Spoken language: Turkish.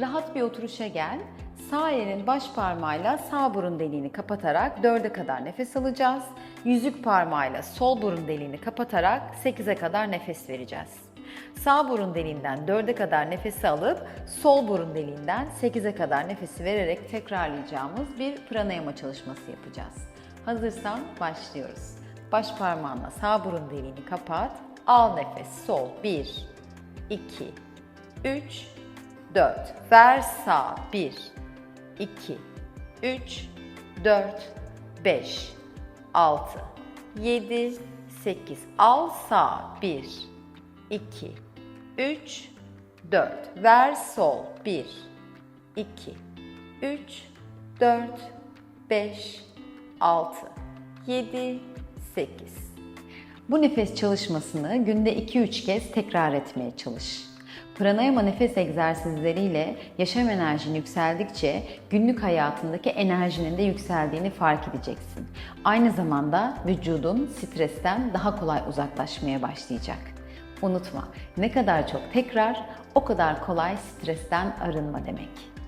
Rahat bir oturuşa gel. Sağ elinin baş parmağıyla sağ burun deliğini kapatarak 4'e kadar nefes alacağız. Yüzük parmağıyla sol burun deliğini kapatarak 8'e kadar nefes vereceğiz. Sağ burun deliğinden 4'e kadar nefesi alıp sol burun deliğinden 8'e kadar nefesi vererek tekrarlayacağımız bir pranayama çalışması yapacağız. Hazırsan başlıyoruz. Baş parmağınla sağ burun deliğini kapat. Al nefes sol 1 2 3 4 ver sağ 1 2 3 4 5 6 7 8 al sağ 1 2 3 4 ver sol 1 2 3 4 5 6 7 8 bu nefes çalışmasını günde 2-3 kez tekrar etmeye çalış. Pranayama nefes egzersizleriyle yaşam enerjin yükseldikçe günlük hayatındaki enerjinin de yükseldiğini fark edeceksin. Aynı zamanda vücudun stresten daha kolay uzaklaşmaya başlayacak. Unutma, ne kadar çok tekrar o kadar kolay stresten arınma demek.